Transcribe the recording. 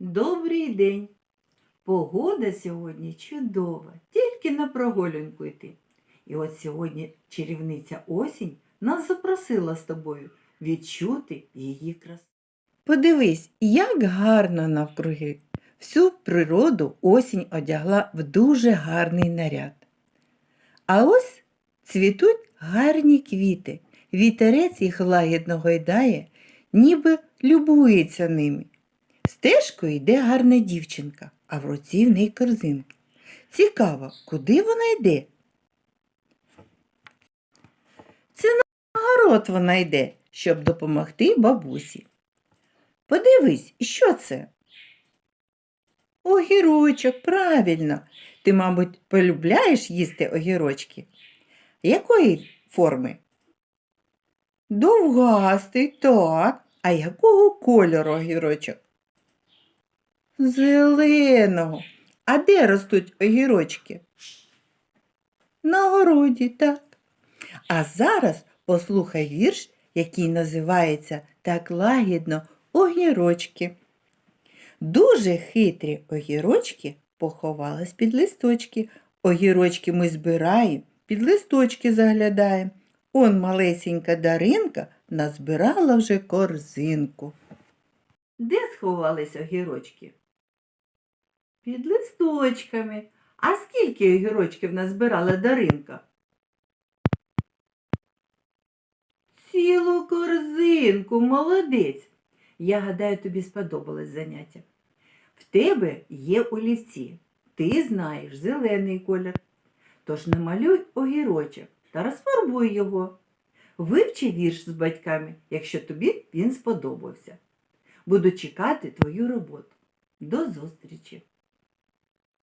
Добрий день. Погода сьогодні чудова, тільки на прогулянку йти. І от сьогодні чарівниця осінь нас запросила з тобою відчути її красу. Подивись, як гарно навкруги. Всю природу осінь одягла в дуже гарний наряд. А ось цвітуть гарні квіти. Вітерець їх лагідно гойдає, ніби любується ними. Стежкою йде гарна дівчинка, а в руці в неї корзинка. Цікаво, куди вона йде? Це на город вона йде, щоб допомогти бабусі. Подивись, що це? Огірочок, правильно. Ти, мабуть, полюбляєш їсти огірочки? Якої форми? Довгастий, так. А якого кольору огірочок? Зеленого. А де ростуть огірочки? На городі, так. А зараз послухай вірш, який називається Так лагідно огірочки. Дуже хитрі огірочки поховались під листочки. Огірочки ми збираємо, під листочки заглядаємо. Он малесенька Даринка назбирала вже корзинку. Де сховались огірочки? Під листочками. А скільки огірочків назбирала Даринка? Цілу корзинку, молодець. Я гадаю, тобі сподобалось заняття. В тебе є олівці. Ти знаєш зелений колір. Тож намалюй огірочок та розфарбуй його. Вивчи вірш з батьками, якщо тобі він сподобався. Буду чекати твою роботу. До зустрічі!